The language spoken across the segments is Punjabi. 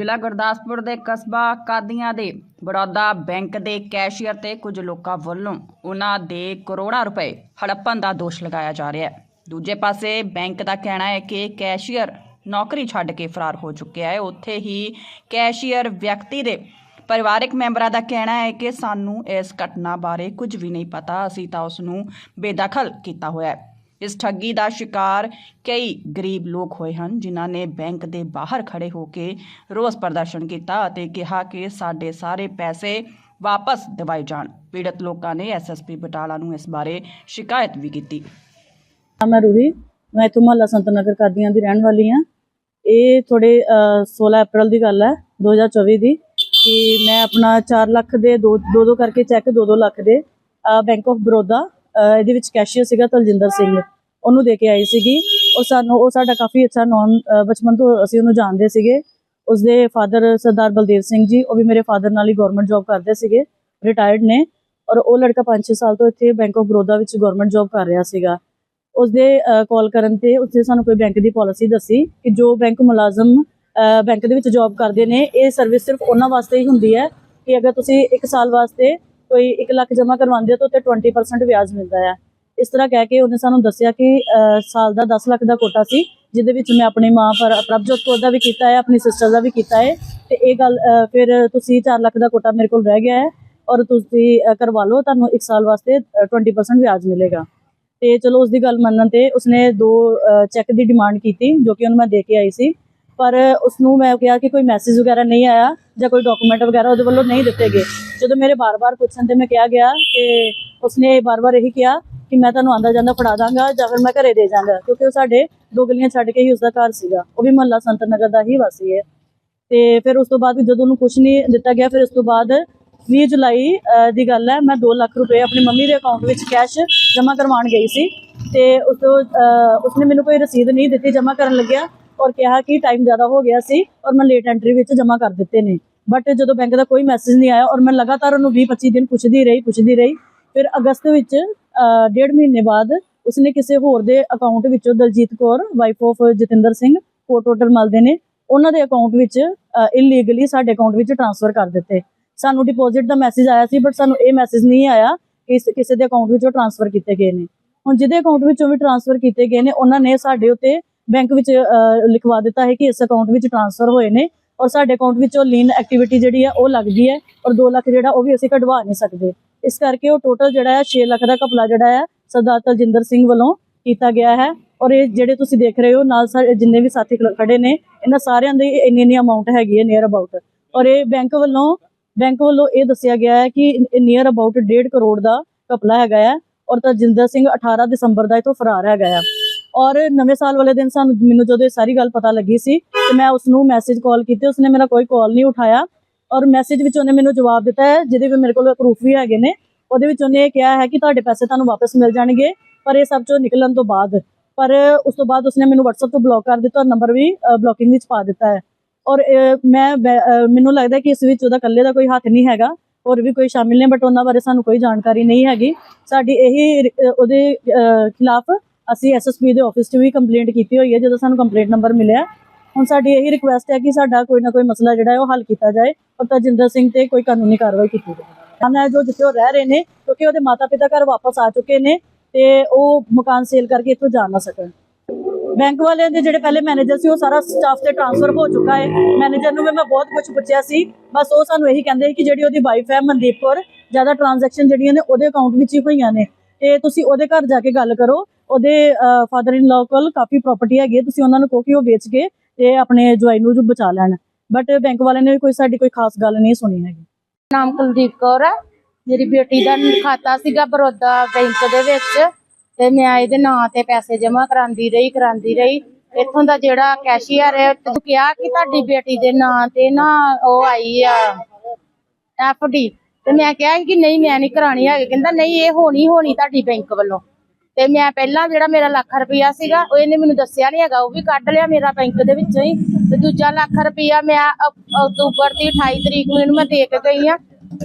ਜ਼ਿਲ੍ਹਾ ਗੁਰਦਾਸਪੁਰ ਦੇ ਕਸਬਾ ਕਾਦੀਆਂ ਦੇ ਬੜੌਦਾ ਬੈਂਕ ਦੇ ਕੈਸ਼ੀਅਰ ਤੇ ਕੁਝ ਲੋਕਾਂ ਵੱਲੋਂ ਉਹਨਾਂ ਦੇ ਕਰੋੜਾਂ ਰੁਪਏ ਹੜੱਪਣ ਦਾ ਦੋਸ਼ ਲਗਾਇਆ ਜਾ ਰਿਹਾ ਹੈ। ਦੂਜੇ ਪਾਸੇ ਬੈਂਕ ਦਾ ਕਹਿਣਾ ਹੈ ਕਿ ਕੈਸ਼ੀਅਰ ਨੌਕਰੀ ਛੱਡ ਕੇ ਫਰਾਰ ਹੋ ਚੁੱਕਿਆ ਹੈ। ਉੱਥੇ ਹੀ ਕੈਸ਼ੀਅਰ ਵਿਅਕਤੀ ਦੇ ਪਰਿਵਾਰਕ ਮੈਂਬਰਾਂ ਦਾ ਕਹਿਣਾ ਹੈ ਕਿ ਸਾਨੂੰ ਇਸ ਘਟਨਾ ਬਾਰੇ ਕੁਝ ਵੀ ਨਹੀਂ ਪਤਾ। ਅਸੀਂ ਤਾਂ ਉਸ ਨੂੰ ਬੇਦਖਲ ਕੀਤਾ ਹੋਇਆ ਹੈ। ਇਸ ਠੱਗੀ ਦਾ ਸ਼ਿਕਾਰ ਕਈ ਗਰੀਬ ਲੋਕ ਹੋਏ ਹਨ, ਜਿਨ੍ਹਾਂ ਨੇ ਬੈਂਕ ਦੇ ਬਾਹਰ ਖੜੇ ਹੋ ਕੇ ਰੋਸ ਪ੍ਰਦਰਸ਼ਨ ਕੀਤਾ ਅਤੇ ਕਿਹਾ ਕਿ ਸਾਡੇ ਸਾਰੇ ਪੈਸੇ ਵਾਪਸ ਦਿਵਾਏ ਜਾਣ। ਪੀੜਤ ਲੋਕਾਂ ਨੇ ਐਸਐਸਪੀ ਬਟਾਲਾ ਨੂੰ ਇਸ ਬਾਰੇ ਸ਼ਿਕਾਇਤ ਵੀ ਕੀਤੀ। ਮੈਂ ਹੈ ਰੂਹੀ ਮੈਂ ਇੱਥੋਂ ਮਹੱਲਾ ਸੰਤ ਨਗਰ ਕਾਦੀਆਂ ਦੀ ਰਹਿਣ ਵਾਲੀ ਹਾਂ। ਇਹ ਥੋੜੇ 16 ਅਪ੍ਰੈਲ ਦੀ ਗੱਲ ਹੈ 2024 ਦੀ ਕਿ ਮੈਂ ਆਪਣਾ 4 ਲੱਖ ਦੇ ਦੋ ਦੋ ਦੋ ਕਰਕੇ ਚੈੱਕ 2-2 ਲੱਖ ਦੇ ਬੈਂਕ ਆਫ ਬਰੋਦਾ ਇਹਦੇ ਵਿੱਚ ਕੈਸ਼ੀਅਰ ਸੀਗਾ ਤਲਜਿੰਦਰ ਸਿੰਘ। ਉਹਨੂੰ ਦੇ ਕੇ ਆਈ ਸੀਗੀ। ਉਹ ਸਾਨੂੰ, ਉਹ ਸਾਡਾ ਕਾਫੀ ਅੱਛਾ ਨੌਨ ਬਚਪਨ ਤੋਂ ਅਸੀਂ ਉਹਨੂੰ ਜਾਣਦੇ ਸੀਗੇ। ਉਸਦੇ ਫਾਦਰ ਸਰਦਾਰ ਬਲਦੇਵ ਸਿੰਘ ਜੀ, ਉਹ ਵੀ ਮੇਰੇ ਫਾਦਰ ਨਾਲ ਹੀ ਗਵਰਨਮੈਂਟ ਜੌਬ ਕਰਦੇ ਸੀਗੇ। ਰਿਟਾਇਰਡ ਨੇ। ਔਰ ਉਹ ਲੜਕਾ 5-6 ਸਾਲ ਤੋਂ ਇੱਥੇ ਬੈਂਕ ਆਫ ਬਰੋਦਾ ਵਿੱਚ ਗਵਰਨਮੈਂਟ ਜੌਬ ਕਰ ਰਿਹਾ ਸੀਗਾ। ਉਸਦੇ ਕਾਲ ਕਰਨ ਤੇ ਉਸਨੇ ਸਾਨੂੰ ਕੋਈ ਬੈਂਕ ਦੀ ਪਾਲਿਸੀ ਦੱਸੀ ਕਿ ਜੋ ਬੈਂਕ ਮੁਲਾਜ਼ਮ ਬੈਂਕ ਦੇ ਵਿੱਚ ਜੌਬ ਕਰਦੇ ਨੇ, ਇਹ ਸਰਵਿਸ ਸਿਰਫ ਉਹਨਾਂ ਵਾਸਤੇ ਹੀ ਹੁੰਦੀ ਹੈ ਕਿ ਅਗਰ ਤੁਸੀਂ 1 ਸਾਲ ਵਾਸਤੇ ਕੋਈ 1 ਲੱਖ ਜਮ੍ਹਾਂ ਕਰਵਾਉਂਦੇ ਤਾਂ ਉੱਤੇ 20% ਵਿਆਜ ਮਿਲਦਾ ਹੈ ਇਸ ਤਰ੍ਹਾਂ ਕਹਿ ਕੇ ਉਹਨੇ ਸਾਨੂੰ ਦੱਸਿਆ ਕਿ ਸਾਲ ਦਾ 10 ਲੱਖ ਦਾ ਕੋਟਾ ਸੀ ਜਿਹਦੇ ਵਿੱਚ ਮੈਂ ਆਪਣੀ ਮਾਂ ਪਰ ਪ੍ਰਭਜੋਤ ਕੌਰ ਦਾ ਵੀ ਕੀਤਾ ਹੈ ਆਪਣੀ ਸਿਸਟਰ ਦਾ ਵੀ ਕੀਤਾ ਹੈ। ਤੇ ਇਹ ਗੱਲ ਫਿਰ ਤੁਸੀਂ 4 ਲੱਖ ਦਾ ਕੋਟਾ ਮੇਰੇ ਕੋਲ ਰਹਿ ਗਿਆ ਹੈ ਔਰ ਤੁਸੀਂ ਕਰਵਾ ਲਓ ਤੁਹਾਨੂੰ 1 ਸਾਲ ਵਾਸਤੇ ਅਹ, 20% ਵਿਆਜ ਮਿਲੇਗਾ। ਤੇ ਚਲੋ ਉਸ ਦੀ ਗੱਲ ਮੰਨਣ ਤੇ ਉਸਨੇ ਦੋ ਚੈੱਕ ਦੀ ਡਿਮਾਂਡ ਕੀਤੀ ਜੋ ਕਿ ਉਹਨੂੰ ਮੈਂ ਦੇ ਕੇ ਆਈ ਸੀ। ਪਰ ਉਸ ਨੂੰ ਮੈਂ ਕਿਹਾ ਕਿ ਕੋਈ ਮੈਸੇਜ ਵਗੈਰਾ ਨਹੀਂ ਆਇਆ ਜਾਂ ਕੋਈ ਡਾਕੂਮੈਂਟ ਵਗੈਰਾ ਉਹਦੇ ਵੱਲੋਂ ਨਹੀਂ ਦਿੱਤੇ ਗਏ। ਜਦੋਂ ਮੇਰੇ ਬਾਰ-ਬਾਰ ਪੁੱਛਣ ਤੇ ਮੈਂ ਕਿਹਾ ਗਿਆ ਕਿ ਉਸਨੇ ਬਾਰ-ਬਾਰ ਇਹੀ ਕਿਹਾ ਕਿ ਮੈਂ ਤੁਹਾਨੂੰ ਆਂਦਾ ਜਾਂਦਾ ਫੜਾ ਦਾਂਗਾ ਜਾਂ ਫਿਰ ਮੈਂ ਘਰੇ ਦੇ ਜਾਵਾਂਗਾ ਕਿਉਂਕਿ ਉਹ ਸਾਡੇ ਦੋ ਗਲੀਆਂ ਛੱਡ ਕੇ ਹੀ ਉਸਦਾ ਘਰ ਸੀਗਾ। ਉਹ ਵੀ ਮਹੱਲਾ ਸੰਤ ਨਗਰ ਦਾ ਹੀ ਵਾਸੀ ਹੈ। ਤੇ ਫਿਰ ਉਸ ਤੋਂ ਬਾਅਦ ਜਦੋਂ ਉਹਨੂੰ ਕੁਝ ਨਹੀਂ ਦਿੱਤਾ ਗਿਆ, ਫਿਰ ਉਸ ਤੋਂ ਬਾਅਦ 20 ਜੁਲਾਈ ਦੀ ਗੱਲ ਹੈ, ਮੈਂ 2 ਲੱਖ ਰੁਪਏ ਆਪਣੀ ਮੰਮੀ ਦੇ ਅਕਾਊਂਟ ਵਿੱਚ ਕੈਸ਼ ਜਮ੍ਹਾਂ ਕਰਵਾਉਣ ਗਈ ਸੀ। ਤੇ ਉਸ ਤੋਂ ਉਸਨੇ ਮੈਨੂੰ ਕੋਈ ਰਸੀਦ ਨਹੀਂ ਦਿੱਤੀ, ਜਮ੍ਹਾਂ ਕਰਨ ਲੱਗਿਆ। ਔਰ ਕਿਹਾ ਕਿ ਟਾਈਮ ਜ਼ਿਆਦਾ ਹੋ ਗਿਆ ਸੀ ਔਰ ਮੈਂ ਲੇਟ ਐਂਟਰੀ ਵਿੱਚ ਜਮ੍ਹਾਂ ਕਰ ਦਿੱਤੇ ਨੇ। ਬਟ ਜਦੋਂ ਬੈਂਕ ਦਾ ਕੋਈ ਮੈਸੇਜ ਨਹੀਂ ਆਇਆ ਔਰ ਮੈਂ ਲਗਾਤਾਰ ਉਹਨੂੰ 20 25 ਦਿਨ ਪੁੱਛਦੀ ਰਹੀ ਪੁੱਛਦੀ ਰਹੀ, ਫਿਰ ਅਗਸਤ ਵਿੱਚ ਡੇਢ ਮਹੀਨੇ ਬਾਅਦ ਉਸਨੇ ਕਿਸੇ ਹੋਰ ਦੇ ਅਕਾਊਂਟ ਵਿੱਚੋਂ Daljit Kaur wife of Jatinder Singh Kot hotel ਮਲਦੇ ਨੇ, ਉਹਨਾਂ ਦੇ ਅਕਾਊਂਟ ਵਿੱਚ ਇਲੀਗਲੀ ਸਾਡੇ ਅਕਾਊਂਟ ਵਿੱਚ ਟ੍ਰਾਂਸਫਰ ਕਰ ਦਿੱਤੇ। ਸਾਨੂੰ ਡਿਪੋਜ਼ਿਟ ਦਾ ਮੈਸੇਜ ਆਇਆ ਸੀ ਬਟ ਸਾਨੂੰ ਇਹ ਮੈਸੇਜ ਨਹੀਂ ਆਇਆ ਕਿ ਕਿਸੇ ਦੇ ਅਕਾਊਂਟ ਵਿੱਚੋਂ ਟ੍ਰਾਂਸਫਰ ਕੀਤੇ ਗਏ ਨੇ। ਹੁਣ ਜਿਹਦੇ ਅਕਾਊਂਟ ਵਿੱਚੋਂ ਵੀ ਟ੍ਰਾਂਸਫਰ ਕੀਤੇ ਗਏ ਨੇ, ਉਹਨਾਂ ਨੇ ਸਾਡੇ ਉੱਤੇ ਬੈਂਕ ਵਿੱਚ ਲਿਖਵਾ ਦਿੱਤਾ ਹੈ ਕਿ ਇਸ ਅਕਾਊਂਟ ਵਿੱਚ ਟ੍ਰਾਂਸਫਰ ਹੋਏ ਨੇ ਔਰ ਸਾਡੇ ਅਕਾਊਂਟ ਵਿੱਚੋਂ ਲੀਨ ਐਕਟੀਵਿਟੀ ਜਿਹੜੀ ਹੈ ਉਹ ਲੱਗਦੀ ਹੈ ਔਰ 2 ਲੱਖ ਜਿਹੜਾ ਉਹ ਵੀ ਅਸੀਂ ਕਢਵਾ ਨਹੀਂ ਸਕਦੇ। ਇਸ ਕਰਕੇ ਉਹ ਟੋਟਲ ਜਿਹੜਾ ਹੈ 6 ਲੱਖ ਦਾ ਘਪਲਾ ਜਿਹੜਾ ਹੈ ਸਰਦਾਰ ਤਲਜਿੰਦਰ ਸਿੰਘ ਵੱਲੋਂ ਕੀਤਾ ਗਿਆ ਹੈ ਔਰ ਇਹ ਜਿਹੜੇ ਤੁਸੀਂ ਦੇਖ ਰਹੇ ਹੋ ਨਾਲ ਸਾਡੇ ਜਿੰਨੇ ਵੀ ਸਾਥੀ ਖੜ- ਖੜੇ ਨੇ, ਇਹਨਾਂ ਸਾਰਿਆਂ ਦੀ ਇੰਨੀ ਇੰਨੀ ਅਮਾਉਂਟ ਹੈਗੀ ਹੈ ਨੀਅਰ ਅਬਾਊਟ ਔਰ ਇਹ ਬੈਂਕ ਵੱਲੋਂ ਬੈਂਕ ਵੱਲੋਂ ਇਹ ਦੱਸਿਆ ਗਿਆ ਹੈ ਕਿ ਨੀਅਰ ਅਬਾਊਟ 1.5 ਕਰੋੜ ਦਾ ਘਪਲਾ ਹੈਗਾ ਹੈ ਔਰ ਤਲਜਿੰਦਰ ਸਿੰਘ 18 ਦਸੰਬਰ ਦਾ ਇਥੋਂ ਫਰਾਰ ਹੈਗਾ ਹੈ। ਔਰ ਨਵੇਂ ਸਾਲ ਵਾਲੇ ਦਿਨ ਸਾਨੂੰ ਮੈਨੂੰ ਜਦੋਂ ਇਹ ਸਾਰੀ ਗੱਲ ਪਤਾ ਲੱਗੀ ਸੀ, ਤੇ ਮੈਂ ਉਸ ਨੂੰ ਮੈਸੇਜ ਕਾਲ ਕੀਤੀ, ਉਸਨੇ ਮੇਰਾ ਕੋਈ ਕਾਲ ਨਹੀਂ ਉਠਾਇਆ। ਔਰ ਮੈਸੇਜ ਵਿੱਚ ਉਹਨੇ ਮੈਨੂੰ ਜਵਾਬ ਦਿੱਤਾ ਹੈ, ਜਿਹਦੇ ਵਿੱਚ ਮੇਰੇ ਕੋਲ ਪ੍ਰੂਫ ਵੀ ਹੈਗੇ ਨੇ, ਉਹਦੇ ਵਿੱਚ ਉਹਨੇ ਇਹ ਕਿਹਾ ਹੈ ਕਿ ਤੁਹਾਡੇ ਪੈਸੇ ਤੁਹਾਨੂੰ ਵਾਪਸ ਮਿਲ ਜਾਣਗੇ, ਪਰ ਇਹ ਸਭ ਚੋਂ ਨਿਕਲਣ ਤੋਂ ਬਾਅਦ। ਪਰ ਉਸ ਤੋਂ ਬਾਅਦ ਉਸਨੇ ਮੈਨੂੰ WhatsApp ਤੋਂ ਬਲੌਕ ਕਰ ਦਿੱਤਾ ਔਰ ਨੰਬਰ ਵੀ ਬਲੌਕਿੰਗ ਵਿੱਚ ਪਾ ਦਿੱਤਾ ਹੈ। ਔਰ ਮੈਂ ਮੈਨੂੰ ਲੱਗਦਾ ਕਿ ਇਸ ਵਿੱਚ ਉਹਦਾ ਇਕੱਲੇ ਦਾ ਕੋਈ ਹੱਥ ਨਹੀਂ ਹੈਗਾ, ਹੋਰ ਵੀ ਕੋਈ ਸ਼ਾਮਿਲ ਨੇ ਬਟ ਉਹਨਾਂ ਬਾਰੇ ਸਾਨੂੰ ਕੋਈ ਜਾਣਕਾਰੀ ਨਹੀਂ ਹੈਗੀ। ਸਾਡੀ ਇਹੀ ਉਹਦੇ ਖਿਲਾਫ ਅਸੀਂ ਐਸਐਸਪੀ ਦੇ ਆਫਿਸ 'ਚ ਵੀ ਕੰਪਲੇਂਟ ਕੀਤੀ ਹੋਈ ਹੈ, ਜਦੋਂ ਸਾਨੂੰ ਕੰਪਲੇਂਟ ਨੰਬਰ ਮਿਲਿਆ, ਹੁਣ ਸਾਡੀ ਇਹੀ ਰਿਕੁਐਸਟ ਹੈ ਕਿ ਸਾਡਾ ਕੋਈ ਨਾ ਕੋਈ ਮਸਲਾ ਜਿਹੜਾ ਹੈ ਉਹ ਹੱਲ ਕੀਤਾ ਜਾਏ ਔਰ ਤਜਿੰਦਰ ਸਿੰਘ ਤੇ ਕੋਈ ਕਾਨੂੰਨੀ ਕਾਰਵਾਈ ਕੀਤੀ ਜਾਵੇ। ਹਨ ਜੋ ਜਿੱਥੇ ਉਹ ਰਹਿ ਰਹੇ ਨੇ, ਕਿਉਂਕਿ ਉਹਦੇ ਮਾਤਾ ਪਿਤਾ ਘਰ ਵਾਪਸ ਆ ਚੁੱਕੇ ਨੇ ਤੇ ਉਹ ਮਕਾਨ ਸੇਲ ਕਰਕੇ ਇੱਥੋਂ ਜਾ ਨਾ ਸਕਣ। ਬੈਂਕ ਵਾਲਿਆਂ ਦੇ ਜਿਹੜੇ ਪਹਿਲੇ ਮੈਨੇਜਰ ਸੀ, ਉਹ ਸਾਰਾ ਸਟਾਫ ਤੇ ਟ੍ਰਾਂਸਫਰ ਹੋ ਚੁੱਕਾ ਹੈ। ਮੈਨੇਜਰ ਨੂੰ ਵੀ ਮੈਂ ਬਹੁਤ ਕੁਝ ਪੁੱਛਿਆ ਸੀ, ਬਸ ਉਹ ਸਾਨੂੰ ਇਹੀ ਕਹਿੰਦੇ ਕਿ ਜਿਹੜੀ ਉਹਦੀ ਵਾਈਫ ਹੈ ਮਨਦੀਪ ਕੌਰ, ਜ਼ਿਆਦਾ ਟ੍ਰਾਂਜੈਕਸ਼ਨ ਜਿਹੜੀਆਂ ਨੇ ਉਹਦੇ ਅਕਾਊਂਟ ਵਿੱਚ ਹੀ ਹੋਈਆਂ ਨੇ। ਤੇ ਤੁਸੀਂ ਉਹਦੇ ਘਰ ਜਾ ਕੇ ਗੱਲ ਕਰੋ। ਉਹਦੇ ਫਾਦਰ ਇਨ ਲਾਅ ਕੋਲ ਕਾਫੀ ਪ੍ਰਾਪਰਟੀ ਹੈਗੀ ਹੈ। ਤੁਸੀਂ ਉਹਨਾਂ ਨੂੰ ਕਹੋ ਕਿ ਉਹ ਵੇਚ ਕੇ ਤੇ ਆਪਣੇ ਜਵਾਈ ਨੂੰ ਜੋ ਬਚਾ ਲੈਣ। ਬਟ ਬੈਂਕ ਵਾਲਿਆਂ ਨੇ ਕੋਈ ਸਾਡੀ ਕੋਈ ਖਾਸ ਗੱਲ ਨਹੀਂ ਸੁਣੀ ਹੈਗੀ। ਨਾਮ ਕੁਲਦੀਪ ਕੌਰ ਹੈ। ਮੇਰੀ ਬੇਟੀ ਦਾ ਖਾਤਾ ਸੀਗਾ ਬਰੋਦਾ ਬੈਂਕ ਦੇ ਵਿੱਚ ਤੇ ਮੈਂ ਇਹਦੇ ਨਾਂ ਤੇ ਪੈਸੇ ਜਮ੍ਹਾਂ ਕਰਾਂਦੀ ਰਹੀ ਕਰਾਂਦੀ ਰਹੀ। ਇੱਥੋਂ ਦਾ ਜਿਹੜਾ ਕੈਸ਼ੀਅਰ ਹੈ ਤੂੰ ਕਿਹਾ ਕਿ ਤੁਹਾਡੀ ਬੇਟੀ ਦੇ ਨਾਂ ਤੇ ਨਾ ਉਹ ਆਈ ਆ ਡੀ ਤੇ ਮੈਂ ਕਿਹਾ ਕਿ ਨਹੀਂ, ਮੈਂ ਨਹੀਂ ਕਰਾਣੀ ਹੈਗੀ। ਕਹਿੰਦਾ, ਨਹੀਂ, ਇਹ ਹੋਣੀ ਹੋਣੀ ਤੁਹਾਡੀ ਬੈਂਕ ਵੱਲੋਂ। ਤੇ ਮੈਂ ਪਹਿਲਾਂ ਜਿਹੜਾ ਮੇਰਾ ਲੱਖ ਰੁਪਇਆ ਸੀਗਾ, ਉਹ ਇਹਨੇ ਮੈਨੂੰ ਦੱਸਿਆ ਨਹੀਂ ਹੈਗਾ, ਉਹ ਵੀ ਕੱਢ ਲਿਆ ਮੇਰਾ ਬੈਂਕ ਦੇ ਵਿੱਚੋਂ ਹੀ। ਤੇ ਦੂਜਾ ਲੱਖ ਰੁਪਇਆ ਮੈਂ ਅਕਤੂਬਰ ਦੀ 28 ਤਰੀਕ ਨੂੰ ਇਹਨੂੰ ਮੈਂ ਦੇ ਕੇ ਗਈ ਆ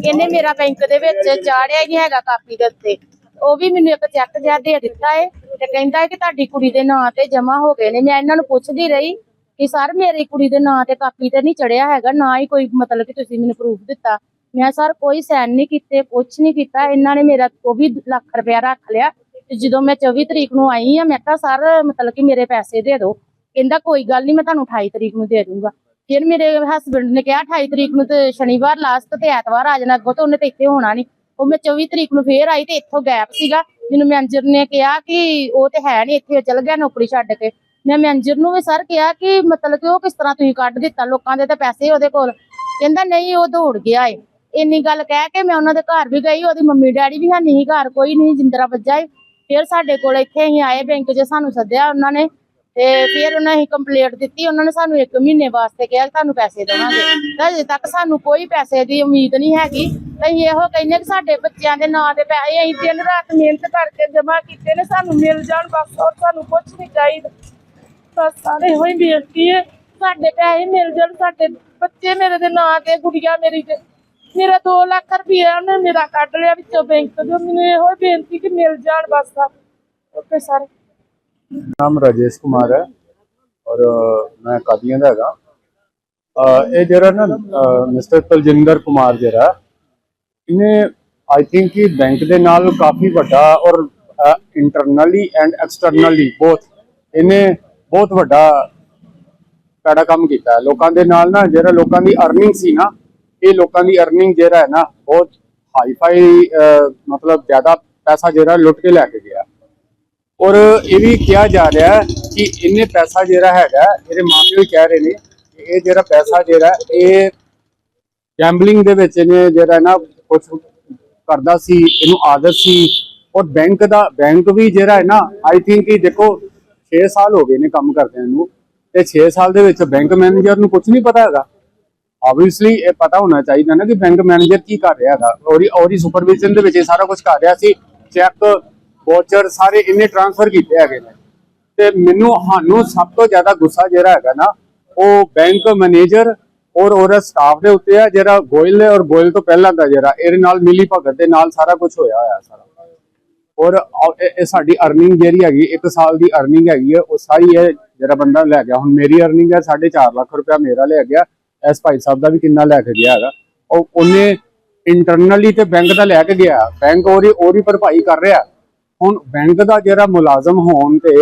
ਇਹਨੇ ਮੇਰਾ ਬੈਂਕ ਦੇ ਵਿੱਚ ਚਾੜਿਆ ਹੀ ਹੈਗਾ ਕਾਪੀ ਦੇ ਉੱਤੇ। ਉਹ ਵੀ ਮੈਨੂੰ ਇੱਕ ਚੈੱਕ ਜਿਹਾ ਦੇ ਦਿੱਤਾ ਏ, ਤੇ ਕਹਿੰਦਾ ਹੈ ਕਿ ਤੁਹਾਡੀ ਕੁੜੀ ਦੇ ਨਾਂ ਤੇ ਜਮਾ ਹੋ ਗਏ ਨੇ। ਮੈਂ ਇਹਨਾਂ ਨੂੰ ਪੁੱਛਦੀ ਰਹੀ ਕਿ, ਸਰ, ਮੇਰੀ ਕੁੜੀ ਦੇ ਨਾਂ ਤੇ ਕਾਪੀ ਤੇ ਨਹੀਂ ਚੜਿਆ ਹੈਗਾ, ਨਾ ਹੀ ਕੋਈ ਮਤਲਬ ਕਿ ਤੁਸੀਂ ਮੈਨੂੰ ਪ੍ਰੂਫ ਦਿੱਤਾ। ਮੈਂ ਸਰ ਕੋਈ ਸਾਈਨ ਨਹੀਂ ਕੀਤੇ, ਕੁਛ ਨਹੀਂ ਕੀਤਾ। ਇਹਨਾਂ ਨੇ ਮੇਰਾ ਉਹ ਵੀ ਲੱਖ ਰੁਪਇਆ ਰੱਖ ਲਿਆ ਤੇ ਜਦੋਂ ਮੈਂ 24 ਤਰੀਕ ਨੂੰ ਆਈ ਆ, ਮੈਂ ਕਿਹਾ, ਸਰ, ਮਤਲਬ ਕਿ ਮੇਰੇ ਪੈਸੇ ਦੇ ਦਿਓ। ਕਹਿੰਦਾ, ਕੋਈ ਗੱਲ ਨਹੀਂ, ਮੈਂ ਤੁਹਾਨੂੰ 28 ਤਰੀਕ ਨੂੰ ਦੇ ਦੂੰਗਾ। ਫਿਰ ਮੇਰੇ ਹਸਬੰਡ ਨੇ ਕਿਹਾ 28 ਤਰੀਕ ਨੂੰ ਤੇ ਸ਼ਨੀਵਾਰ ਲਾਸਟ ਤੇ ਐਤਵਾਰ ਆ ਜਾਣਾ ਅੱਗੋਂ ਤੇ ਉਹਨੇ ਤੇ ਇੱਥੇ ਹੋਣਾ ਨਹੀਂ। ਉਹ ਮੈਂ 24 ਤਰੀਕ ਨੂੰ ਫੇਰ ਆਈ ਤੇ ਇੱਥੋਂ ਗੈਪ ਸੀਗਾ। ਮੈਨੂੰ ਮੈਨੇਜਰ ਨੇ ਕਿਹਾ ਕਿ ਉਹ ਤੇ ਹੈ ਨਹੀਂ, ਇੱਥੇ ਚਲ ਗਿਆ ਨੌਕਰੀ ਛੱਡ ਕੇ। ਮੈਂ ਮੈਨੇਜਰ ਨੂੰ ਵੀ ਸਰ ਕਿਹਾ ਕਿ ਮਤਲਬ ਕਿ ਉਹ ਕਿਸ ਤਰ੍ਹਾਂ ਤੁਸੀਂ ਕੱਢ ਦਿੱਤਾ, ਲੋਕਾਂ ਦੇ ਤਾਂ ਪੈਸੇ ਉਹਦੇ ਕੋਲ। ਕਹਿੰਦਾ, ਨਹੀਂ, ਉਹ ਦੌੜ ਗਿਆ ਏ। ਇੰਨੀ ਗੱਲ ਕਹਿ ਕੇ ਮੈਂ ਉਹਨਾਂ ਦੇ ਘਰ ਵੀ ਗਈ, ਉਹਦੀ ਮੰਮੀ ਡੈਡੀ ਵੀ ਹੈ ਨਹੀਂ, ਘਰ ਕੋਈ ਨਹੀਂ, ਜਿੰਦਰਾ ਵੱਜਾ ਏ। ਫਿਰ ਸਾਡੇ ਕੋਲ ਇੱਥੇ ਹੀ ਆਏ, ਬੈਂਕ 'ਚ ਸਾਨੂੰ ਸੱਦਿਆ ਉਹਨਾਂ ਨੇ ਤੇ ਫਿਰ ਉਹਨਾਂ ਨੇ ਕੰਪਲੀਟ ਦਿੱਤੀ, ਉਹਨਾਂ ਨੇ ਸਾਨੂੰ 1 ਮਹੀਨੇ ਵਾਸਤੇ ਕਿਹਾ ਕਿ ਤੁਹਾਨੂੰ ਪੈਸੇ ਦੇਵਾਂਗੇ। ਤੇ ਅਜੇ ਤੱਕ ਸਾਨੂੰ ਕੋਈ ਪੈਸੇ ਦੀ ਉਮੀਦ ਨਹੀਂ ਹੈਗੀ। ਤੇ ਅਸੀਂ ਇਹੋ ਕਹਿੰਦੇ ਕਿ ਸਾਡੇ ਬੱਚਿਆਂ ਦੇ ਨਾਂ ਤੇ ਪੈਸੇ ਅਸੀਂ ਦਿਨ ਰਾਤ ਮਿਹਨਤ ਕਰਕੇ ਜਮ੍ਹਾਂ ਕੀਤੇ ਨੇ, ਸਾਨੂੰ ਮਿਲ ਜਾਣ ਬਸ, ਹੋਰ ਸਾਨੂੰ ਕੁਝ ਨਹੀਂ ਚਾਹੀਦਾ। ਬਸ ਸਾਰੇ ਹੋਈ ਬੇਨਤੀ ਹੈ ਸਾਡੇ ਪੈਸੇ ਮਿਲ ਜਾਣ, ਸਾਡੇ ਬੱਚੇ ਮੇਰੇ ਦੇ ਨਾਂ ਤੇ, ਗੁੜੀਆ ਮੇਰੀ ਤੇ। ਮੇਰਾ 2 ਲੱਖ ਰੁਪਇਆ ਉਹਨੇ ਮੇਰਾ ਕੱਢ ਲਿਆ ਵਿੱਚੋਂ ਬੈਂਕ ਤੋਂ ਮੈਨੂੰ ਇਹੋ ਹੀ ਬੇਨਤੀ ਕਿ ਮਿਲ ਜਾਣ ਬਸ। ਓਕੇ ਸਰ ਨਾਮ ਰਾਜੇਸ਼ ਕੁਮਾਰ ਹੈ ਔਰ ਮੈਂ ਕਾਦੀਆਂ ਦਾ ਹੈਗਾ। ਇਹ ਜਿਹੜਾ ਨਾ ਮਿਸਟਰ ਤਲਜਿੰਦਰ ਕੁਮਾਰ ਜਿਹੜਾ, ਇਹਨੇ ਆਈ ਥਿੰਕ ਕਿ ਬੈਂਕ ਦੇ ਨਾਲ ਕਾਫੀ ਵੱਡਾ ਔਰ ਇੰਟਰਨਲੀ ਐਂਡ ਐਕਸਟਰਨਲੀ ਬੋਥ ਇਹਨੇ ਬਹੁਤ ਵੱਡਾ ਪੈੜਾ ਕੰਮ ਕੀਤਾ। ਲੋਕਾਂ ਦੇ ਨਾਲ ਨਾ, ਜਿਹੜਾ ਲੋਕਾਂ ਦੀ ਅਰਨਿੰਗ ਸੀ ਨਾ ਇਹ ਲੋਕਾਂ ਦੀ ਅਰਨਿੰਗ ਜਿਹੜਾ ਹੈ ਨਾ, ਬਹੁਤ ਹਾਈ ਫਾਈ ਮਤਲਬ ਜ਼ਿਆਦਾ ਪੈਸਾ ਜਿਹੜਾ ਲੁੱਟ ਕੇ ਲੈ ਕੇ ਗਿਆ। ਔਰ ਇਹ ਵੀ ਕਿਹਾ ਜਾ ਰਿਹਾ ਕਿ ਇਹਨੇ ਪੈਸਾ ਜਿਹੜਾ ਹੈਗਾ, ਇਹਦੇ ਮਾਪਿਓ ਵੀ ਕਹਿ ਰਹੇ ਨੇ ਕਿ ਇਹ ਜਿਹੜਾ ਪੈਸਾ ਜਿਹੜਾ, ਇਹ ਗੈਂਬਲਿੰਗ ਦੇ ਵਿੱਚ ਇਹਨੇ ਜਿਹੜਾ ਨਾ ਕੁਝ ਕਰਦਾ ਸੀ, ਇਹਨੂੰ ਆਦਤ ਸੀ। ਔਰ ਬੈਂਕ ਦਾ ਬੈਂਕ ਵੀ ਜਿਹੜਾ ਹੈ ਨਾ ਆਈ ਥਿੰਕ ਕਿ ਦੇਖੋ 6 ਸਾਲ ਹੋ ਗਏ ਨੇ ਕੰਮ ਕਰਦਿਆਂ ਨੂੰ। ਤੇ 6 ਸਾਲ ਦੇ ਵਿੱਚ ਬੈਂਕ ਮੈਨੇਜਰ ਨੂੰ ਕੁਝ ਨਹੀਂ ਪਤਾ ਹੈਗਾ। ਆਬਵੀਅਸਲੀ ਇਹ ਪਤਾ ਹੋਣਾ ਚਾਹੀਦਾ ਨਾ ਕਿ ਬੈਂਕ ਮੈਨੇਜਰ ਕੀ ਕਰ ਰਿਹਾ ਹੈਗਾ। ਔਰ ਔਰੀ ਸੁਪਰਵਿਜ਼ਨ ਦੇ ਵਿੱਚ ਇਹ ਸਾਰਾ ਕੁਝ ਕਰ ਰਿਹਾ ਸੀ। ਚੈੱਕ ਵਾਚਰ ਸਾਰੇ ਇਹਨੇ ਟ੍ਰਾਂਸਫਰ ਕੀਤੇ ਹੈਗੇ ਨੇ। ਤੇ ਮੈਨੂੰ, ਸਾਨੂੰ ਸਭ ਤੋਂ ਜ਼ਿਆਦਾ ਗੁੱਸਾ ਜਿਹੜਾ ਹੈਗਾ ਨਾ, ਉਹ ਬੈਂਕ ਮੈਨੇਜਰ ਔਰ ਉਹਦਾ ਸਟਾਫ ਦੇ ਉੱਤੇ ਆ, ਜਿਹੜਾ ਗੋਇਲ ਨੇ ਔਰ ਗੋਇਲ ਤੋਂ ਪਹਿਲਾਂ ਦਾ ਜਿਹੜਾ, ਇਹਦੇ ਨਾਲ ਮਿਲੀ ਭਗਤ ਦੇ ਨਾਲ ਸਾਰਾ ਕੁਝ ਹੋਇਆ ਹੋਇਆ ਸਾਰਾ। ਔਰ ਇਹ ਸਾਡੀ ਅਰਨਿੰਗ ਜਿਹੜੀ ਹੈਗੀ, ਇੱਕ ਸਾਲ ਦੀ ਅਰਨਿੰਗ ਹੈਗੀ ਹੈ, ਉਹ ਸਾਰੀ ਇਹ ਜਿਹੜਾ ਬੰਦਾ ਲੈ ਗਿਆ। ਹੁਣ ਮੇਰੀ ਅਰਨਿੰਗ ਹੈ 4.5 ਲੱਖ ਰੁਪਇਆ ਮੇਰਾ ਲੈ ਗਿਆ। ਐਸ ਭਾਈ ਸਾਹਿਬ ਦਾ ਵੀ ਕਿੰਨਾ ਲੈ ਕੇ ਗਿਆ ਹੈਗਾ। ਉਹ ਉਹਨੇ ਇੰਟਰਨਲੀ ਤੇ ਬੈਂਕ ਦਾ ਲੈ ਕੇ ਗਿਆ। ਬੈਂਕ ਉਹਦੀ ਉਹਦੀ ਭਰਪਾਈ ਕਰ ਰਿਹਾ। ਹੁਣ ਬੈਂਕ ਦਾ ਜਿਹੜਾ ਮੁਲਾਜ਼ਮ ਹੋਣ ਤੇ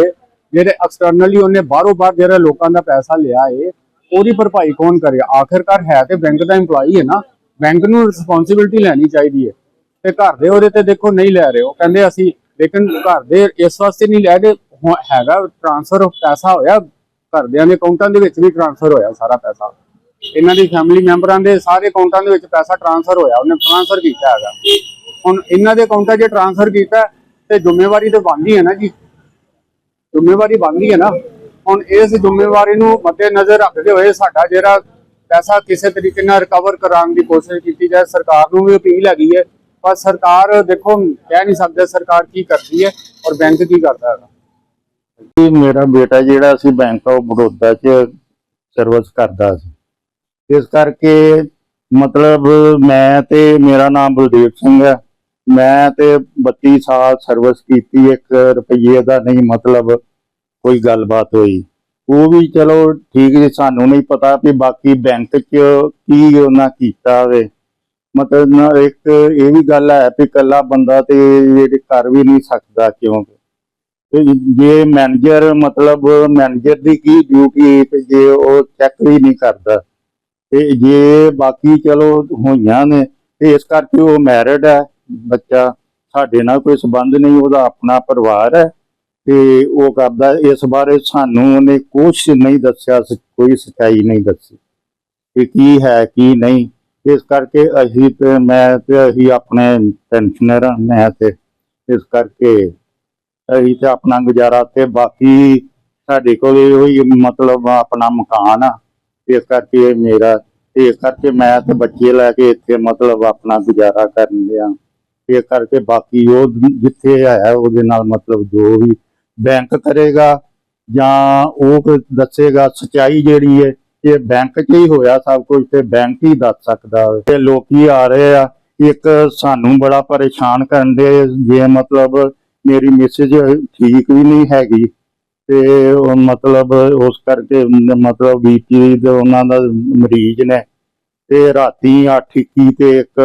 ਜਿਹੜੇ ਐਕਸਟਰਨਲੀ ਉਹਨੇ ਬਾਹਰੋਂ ਬਾਹਰ ਜਿਹੜਾ ਲੋਕਾਂ ਦਾ ਪੈਸਾ ਲਿਆ ਏ, ਉਹਦੀ ਭਰਪਾਈ ਕੌਣ ਕਰੇਗਾ ਆਖਿਰਕਾਰ ਹੈ ਤੇ ਬੈਂਕ ਦਾ EMPLOYEE ਹੈ ਨਾ। ਬੈਂਕ ਨੂੰ ਰਿਸਪੌਂਸਿਬਿਲਟੀ ਲੈਣੀ ਚਾਹੀਦੀ ਹੈ ਤੇ ਘਰ ਦੇ ਉਹਦੇ ਤੇ ਦੇਖੋ ਨਹੀਂ ਲੈ ਰਹੇ। ਉਹ ਕਹਿੰਦੇ ਅਸੀਂ, ਲੇਕਿਨ ਘਰ ਦੇ ਇਸ ਵਾਸਤੇ ਨਹੀਂ ਲੈ ਰਹੇ। ਹੈਗਾ ਟ੍ਰਾਂਸਫਰ ਪੈਸਾ ਹੋਇਆ। ਘਰਦਿਆਂ ਦੇ ਅਕਾਊਂਟਾਂ ਦੇ ਵਿੱਚ ਵੀ ਟ੍ਰਾਂਸਫਰ ਹੋਇਆ ਸਾਰਾ ਪੈਸਾ। ਇਹਨਾਂ ਦੀ ਫੈਮਿਲੀ ਮੈਂਬਰਾਂ ਦੇ ਸਾਰੇ ਅਕਾਊਂਟਾਂ ਦੇ ਵਿੱਚ ਪੈਸਾ ਟ੍ਰਾਂਸਫਰ ਹੋਇਆ, ਉਹਨੇ ਟ੍ਰਾਂਸਫਰ ਕੀਤਾ ਹੈਗਾ। ਹੁਣ ਇਹਨਾਂ ਦੇ ਅਕਾਊਂਟਾਂ 'ਚ ਟ੍ਰਾਂਸਫਰ ਕੀਤਾ ਤੇ ਜ਼ਿੰਮੇਵਾਰੀ ਤੇ ਬਣਦੀ ਹੈ ਨਾ ਜੀ। ਜ਼ਿੰਮੇਵਾਰੀ ਬਣਦੀ ਹੈ ਨਾ। ਹੁਣ ਇਸ ਜ਼ਿੰਮੇਵਾਰੀ ਨੂੰ ਮੱਦੇ ਨਜ਼ਰ ਰੱਖਦੇ ਹੋਏ ਸਾਡਾ ਜਿਹੜਾ ਪੈਸਾ ਕਿਸੇ ਤਰੀਕੇ ਨਾਲ ਰਿਕਵਰ ਕਰਾਉਣ ਦੀ ਕੋਸ਼ਿਸ਼ ਕੀਤੀ ਜਾਏ, ਸਰਕਾਰ ਨੂੰ ਵੀ ਅਪੀਲ ਹੈਗੀ ਹੈ। ਪਰ ਸਰਕਾਰ ਦੇਖੋ, ਕਹਿ ਨਹੀਂ ਸਕਦੇ ਸਰਕਾਰ ਕੀ ਕਰਦੀ ਹੈ ਔਰ ਬੈਂਕ ਕੀ ਕਰਦਾ ਹੈਗਾ। ਮੇਰਾ ਬੇਟਾ ਜਿਹੜਾ ਸੀ ਬੈਂਕ ਆਫ ਬੜੌਦਾ 'ਚ ਸਰਵਿਸ ਕਰਦਾ ਸੀ। ਇਸ ਕਰਕੇ ਮਤਲਬ ਮੈਂ ਤੇ ਮੇਰਾ ਨਾਮ ਬਲਦੇਵ ਸਿੰਘ ਹੈ। ਮੈਂ ਤੇ 32 ਸਾਲ ਸਰਵਿਸ ਕੀਤੀ, ਇੱਕ ਰੁਪਈਏ ਦਾ ਨਹੀਂ ਮਤਲਬ ਕੋਈ ਗੱਲਬਾਤ ਹੋਈ। ਉਹ ਵੀ ਚਲੋ ਠੀਕ ਜੀ, ਸਾਨੂੰ ਨਹੀਂ ਪਤਾ ਵੀ ਬਾਕੀ ਬੈਂਕ 'ਚ ਕੀ ਉਹਨਾਂ ਕੀਤਾ ਹੋਵੇ ਮਤਲਬ ਨਾ ਇੱਕ ਇਹ ਵੀ ਗੱਲ ਹੈ ਕਿ ਇਕੱਲਾ ਬੰਦਾ ਤੇ ਜਿਹੜੇ ਕਰ ਵੀ ਨਹੀਂ ਸਕਦਾ ਕਿਉਂਕਿ ਜੇ ਮੈਨੇਜਰ ਮਤਲਬ ਮੈਨੇਜਰ ਦੀ ਕੀ ਡਿਊਟੀ ਤੇ ਜੇ ਉਹ ਚੈੱਕ ਵੀ ਨਹੀਂ ਕਰਦਾ। ਤੇ ਜੇ ਬਾਕੀ ਚਲੋ ਹੋਈਆਂ ਨੇ, ਤੇ ਇਸ ਕਰਕੇ ਉਹ ਮੈਰਿਡ ਹੈ, ਬੱਚਾ ਸਾਡੇ ਨਾਲ ਕੋਈ ਸਬੰਧ ਨਹੀਂ, ਉਹਦਾ ਆਪਣਾ ਪਰਿਵਾਰ ਹੈ ਤੇ ਉਹ ਕਰਦਾ, ਇਸ ਬਾਰੇ ਸਾਨੂੰ ਉਹਨੇ ਕੁਝ ਨਹੀਂ ਦੱਸਿਆ ਕੋਈ ਸਚਾਈ ਨਹੀਂ ਦੱਸੀ ਕਿ ਕੀ ਹੈ, ਕੀ ਨਹੀਂ। ਇਸ ਕਰਕੇ ਅਸੀਂ ਤੇ ਮੈਂ ਤੇ ਅਸੀਂ ਆਪਣੇ ਪੈਨਸ਼ਨਰ ਮੈਂ ਤੇ ਇਸ ਕਰਕੇ ਅਸੀਂ ਤੇ ਆਪਣਾ ਗੁਜ਼ਾਰਾ ਤੇ ਬਾਕੀ ਸਾਡੇ ਕੋਲ ਇਹੋ ਹੀ ਮਤਲਬ ਆਪਣਾ ਮਕਾਨ ਆ। ਇਸ ਕਰਕੇ ਇਹ ਮੇਰਾ, ਇਸ ਕਰਕੇ ਮੈਂ ਤੇ ਬੱਚੇ ਲੈ ਕੇ ਇੱਥੇ ਮਤਲਬ ਆਪਣਾ ਗੁਜ਼ਾਰਾ ਕਰਨ ਲਿਆ ਇਸ ਕਰਕੇ ਬਾਕੀ ਉਹ ਜਿੱਥੇ ਆਇਆ ਉਹਦੇ ਨਾਲ ਮਤਲਬ ਜੋ ਵੀ ਬੈਂਕ ਕਰੇਗਾ ਜਾਂ ਉਹ ਦੱਸੇਗਾ, ਸਚਾਈ ਜਿਹੜੀ ਹੈ ਇਹ ਬੈਂਕ 'ਚ ਹੀ ਹੋਇਆ ਸਭ ਕੁਝ ਤੇ ਬੈਂਕ ਹੀ ਦੱਸ ਸਕਦਾ ਤੇ ਲੋਕੀ ਆ ਰਹੇ ਆ, ਇੱਕ ਸਾਨੂੰ ਬੜਾ ਪਰੇਸ਼ਾਨ ਕਰਨ ਦੇ ਜੇ ਮਤਲਬ ਮੇਰੀ ਮੈਸੇਜ ਠੀਕ ਵੀ ਨਹੀਂ ਹੈਗੀ। ਤੇ ਮਤਲਬ ਉਸ ਕਰਕੇ ਮਤਲਬ ਬੀਪੀ ਦੇ ਉਹਨਾਂ ਦਾ ਮਰੀਜ਼ ਨੇ। ਤੇ ਰਾਤੀ 8:21 ਤੇ ਇੱਕ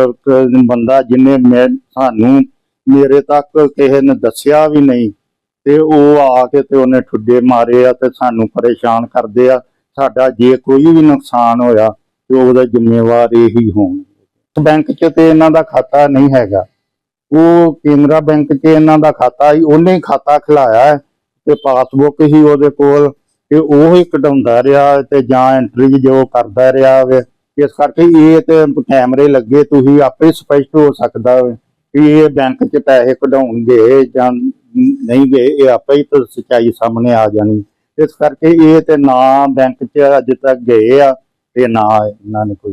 ਬੰਦਾ ਜਿਹਨੇ ਮੈਂ ਸਾਨੂੰ ਮੇਰੇ ਤੱਕ ਕਿਸੇ ਨੇ ਦੱਸਿਆ ਵੀ ਨਹੀਂ, ਤੇ ਉਹ ਆ ਕੇ ਤੇ ਉਹਨੇ ਠੁੱਡੇ ਮਾਰੇ ਆ ਤੇ ਸਾਨੂੰ ਪਰੇਸ਼ਾਨ ਕਰਦੇ ਆ। ਸਾਡਾ ਜੇ ਕੋਈ ਵੀ ਨੁਕਸਾਨ ਹੋਇਆ ਤੇ ਉਹਦਾ ਜ਼ਿੰਮੇਵਾਰ ਇਹੀ ਹੋਣ। ਬੈਂਕ 'ਚ ਤੇ ਇਹਨਾਂ ਦਾ ਖਾਤਾ ਨਹੀਂ ਹੈਗਾ। ਉਹ ਕੇਨਰਾ ਬੈਂਕ 'ਚ ਇਹਨਾਂ ਦਾ ਖਾਤਾ ਹੀ ਉਹਨੇ ਖਾਤਾ ਖਿਲਾਇਆ ਹੈ। ਤੇ ਪਾਸਬੁੱਕ ਹੀ ਉਹਦੇ ਕੋਲ ਤੇ ਉਹ ਹੀ ਕਢਾਉਂਦਾ ਰਿਹਾ ਤੇ ਜਾਂ ਐਂਟਰੀ ਜੋ ਕਰਦਾ ਰਿਹਾ ਵੇ। ਇਸ ਕਰਕੇ ਇਹ ਤੇ ਕੈਮਰੇ ਲੱਗੇ, ਤੁਸੀਂ ਆਪੇ ਸਪਸ਼ਟ ਹੋ ਸਕਦਾ ਵੇ ਕਿ ਇਹ ਬੈਂਕ 'ਚ ਪੈਸੇ ਕਢਾਉਣਗੇ ਜਾਂ ਨਹੀਂ ਗਏ ਇਹ ਆਪੇ ਹੀ ਤਾਂ ਸੱਚਾਈ ਸਾਹਮਣੇ ਆ ਜਾਣੀ। ਇਸ ਕਰਕੇ ਇਹ ਤੇ ਨਾ ਬੈਂਕ 'ਚ ਅੱਜ ਤੱਕ ਗਏ ਆ ਤੇ ਨਾ ਇਹਨਾਂ ਨੇ ਕੋਈ